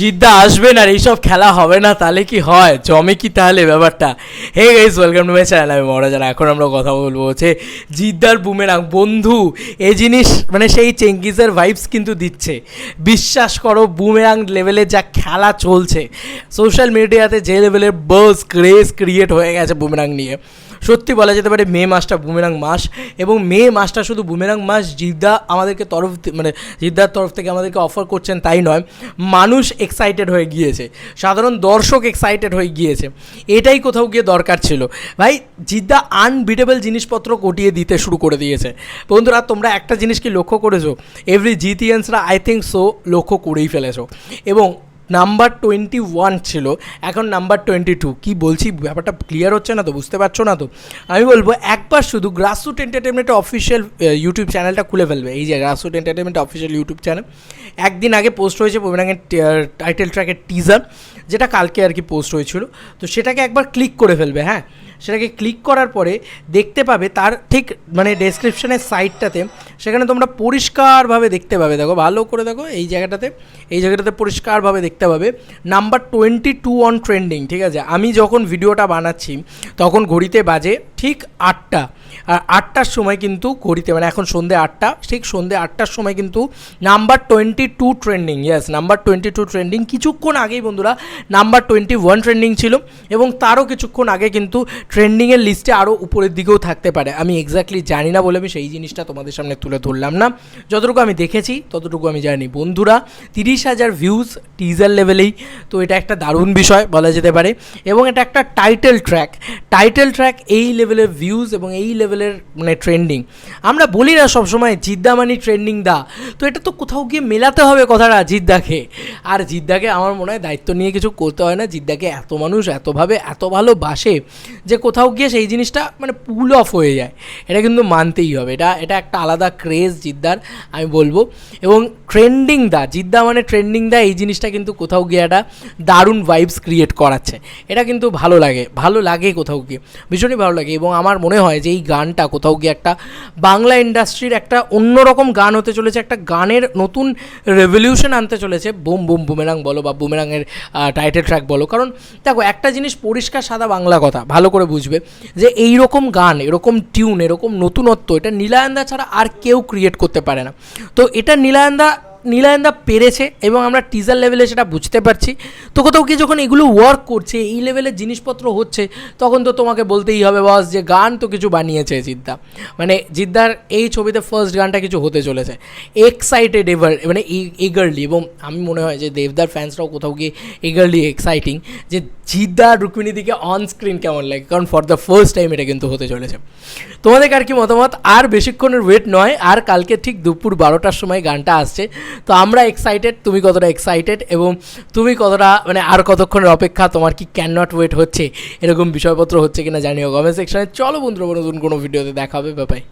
জিদ্দা আসবে না আর এইসব খেলা হবে না, তাহলে কি হয়? জমে কি তাহলে ব্যাপারটা? Hey guys welcome to my channel আমি মহারাজান এখন আমরা কথা বলব হচ্ছে জিদ্দার বুমেরাং। বন্ধু, এই জিনিস মানে সেই চেঙ্গিজের ভাইবস কিন্তু দিচ্ছে। বিশ্বাস করো, বুমেরাং লেভেলে যা খেলা চলছে সোশ্যাল মিডিয়াতে যে লেভেলের বাস ক্রেজ ক্রিয়েট হয়ে গেছে বুমেরাং নিয়ে। সত্যি বলা যেতে পারে মে মাসটা বুমেরাং মাস এবং মে মাসটা শুধু বুমেরাং মাস জিদ্দা আমাদেরকে তরফ মানে জিদ্দার তরফ থেকে আমাদেরকে অফার করছেন তাই নয়, মানুষ এক্সাইটেড হয়ে গিয়েছে, সাধারণ দর্শক এক্সাইটেড হয়ে গিয়েছে, এটাই কোথাও গিয়ে দরকার ছিল। ভাই, জিদ্দা আনবিটেবল জিনিসপত্র কটিয়ে দিতে শুরু করে দিয়েছে। বন্ধুরা, তোমরা একটা জিনিস কি লক্ষ্য করেছ? এভরি জিতিয়ান্সরা আই থিঙ্ক সো লক্ষ্য করেই ফেলেছো। এবং নাম্বার টোয়েন্টি ওয়ান ছিল, এখন নাম্বার টোয়েন্টি টু কী বলছি? ব্যাপারটা ক্লিয়ার হচ্ছে না তো? বুঝতে পারছ না তো? আমি বলব, একবার শুধু গ্রাসরুট এন্টারটেনমেন্টের অফিসিয়াল ইউটিউব চ্যানেলটা খুলে ফেলবে। এই যে grassroot entertainment official YouTube channel একদিন আগে পোস্ট হয়েছে প্রবীণাঙ্গের টাইটেল ট্র্যাকের টিজার যেটা কালকে আর কি পোস্ট হয়েছিল। তো সেটাকে একবার ক্লিক করে ফেলবে হ্যাঁ? সেটাকে ক্লিক করার পরে দেখতে পাবে তার ঠিক মানে ডেসক্রিপশনের সাইটটাতে সেখানে তোমরা পরিষ্কারভাবে দেখতে পাবে। দেখো, ভালো করে দেখো, এই জায়গাটাতে এই জায়গাটাতে পরিষ্কারভাবে দেখতে পাবে। Number twenty two on trending ঠিক আছে? আমি যখন ভিডিওটা বানাচ্ছি, তখন ঘড়িতে বাজে ঠিক আটটা। আর আটটার সময় কিন্তু ঘড়িতে মানে এখন সন্ধে আটটা, ঠিক সন্ধে আটটার সময় কিন্তু number twenty two trending yes number twenty two trending কিছুক্ষণ আগেই বন্ধুরা নাম্বার টোয়েন্টি ওয়ান ট্রেন্ডিং ছিল এবং তারও কিছুক্ষণ আগে কিন্তু ট্রেন্ডিংয়ের লিস্টে আরও উপরের দিকেও থাকতে পারে। আমি এক্স্যাক্টলি জানি না বলে আমি সেই জিনিসটা তোমাদের সামনে তুলে ধরলাম না। যতটুকু আমি দেখেছি, ততটুকু আমি জানি। বন্ধুরা, তিরিশ হাজার ভিউজ টিজার লেভেলেই তো এটা একটা দারুণ বিষয় বলা যেতে পারে। এবং এটা একটা টাইটেল ট্র্যাক টাইটেল ট্র্যাক এই লেভেলের ভিউজ এবং এই লেভেলের মানে ট্রেন্ডিং আমরা বলি না সবসময়, জিদ্দা মানি ট্রেন্ডিং দা। তো এটা তো কোথাও গিয়ে মেলাতে হবে কথাটা জিদ্দাকে। আর জিদ্দাকে আমার মনে হয় দায়িত্ব নিয়ে কিছু করতে হয় না। জিদ্দাকে এত মানুষ এতভাবে, এত ভালোবাসে যে কোথাও গিয়ে সেই জিনিসটা মানে পুল অফ হয়ে যায়। এটা কিন্তু মানতেই হবে। এটা এটা একটা আলাদা ক্রেজ জিদ্দার, আমি বলব। এবং ট্রেন্ডিং দা, জিদ্দা মানে ট্রেন্ডিং দা, এই জিনিসটা কিন্তু কোথাও গিয়ে একটা দারুণ ভাইবস ক্রিয়েট করাচ্ছে। এটা কিন্তু ভালো লাগে ভালো লাগে কোথাও গিয়ে। ভীষণই ভালো লাগে। এবং আমার মনে হয় যে এই গানটা কোথাও গিয়ে একটা বাংলা ইন্ডাস্ট্রির একটা অন্যরকম গান হতে চলেছে, একটা গানের নতুন রেভলিউশন আনতে চলেছে। বুম বুম, বুমেরাং বলো বা বুমেরাংয়ের টাইটেল ট্র্যাক বলো। কারণ দেখো, একটা জিনিস পরিষ্কার সাদা বাংলা কথা, ভালো করে বুঝবে যে এই রকম গান, এরকম টিউন এরকম নতুনত্ব, এটা নীলায়ন্দা ছাড়া আর কেউ ক্রিয়েট করতে পারে না। তো এটা নীলায়ন্দা নীলায়ন্দা পেরেছে এবং আমরা টিজার লেভেলে সেটা বুঝতে পারছি। তো কোথাও কি যখন এগুলো ওয়ার্ক করছে, এই লেভেলের জিনিসপত্র হচ্ছে, তখন তো তোমাকে বলতেই হবে, বস, যে গান তো কিছু বানিয়েছে জিদ্দা। মানে জিদ্দার এই ছবিতে ফার্স্ট গানটা কিছু হতে চলেছে। এক্সাইটেড এভার মানে এগারলি এবং আমি মনে হয় যে দেবদার ফ্যান্সরাও কোথাও গিয়ে এগারলি এক্সাইটিং যে জিদ্দা রুক্মিণীদিকে অন স্ক্রিন কেমন লাগে? কারণ ফর দ্য ফার্স্ট টাইম এটা কিন্তু হতে চলেছে। তোমাদের আর কি মতামত? আর বেশিক্ষণের ওয়েট নয়, আর কালকে ঠিক দুপুর বারোটার সময় গানটা আসছে। তো আমরা এক্সাইটেড তুমি কতটা এক্সাইটেড এবং তুমি কতটা মানে আর কতক্ষণের অপেক্ষা, তোমার কি ক্যান নট ওয়েট হচ্ছে? এরকম বিষয়পত্র হচ্ছে কিনা জানিও কমেন্ট সেকশনে চলো বন্ধুরা, নতুন কোনো ভিডিওতে দেখাবে ব্যাপারে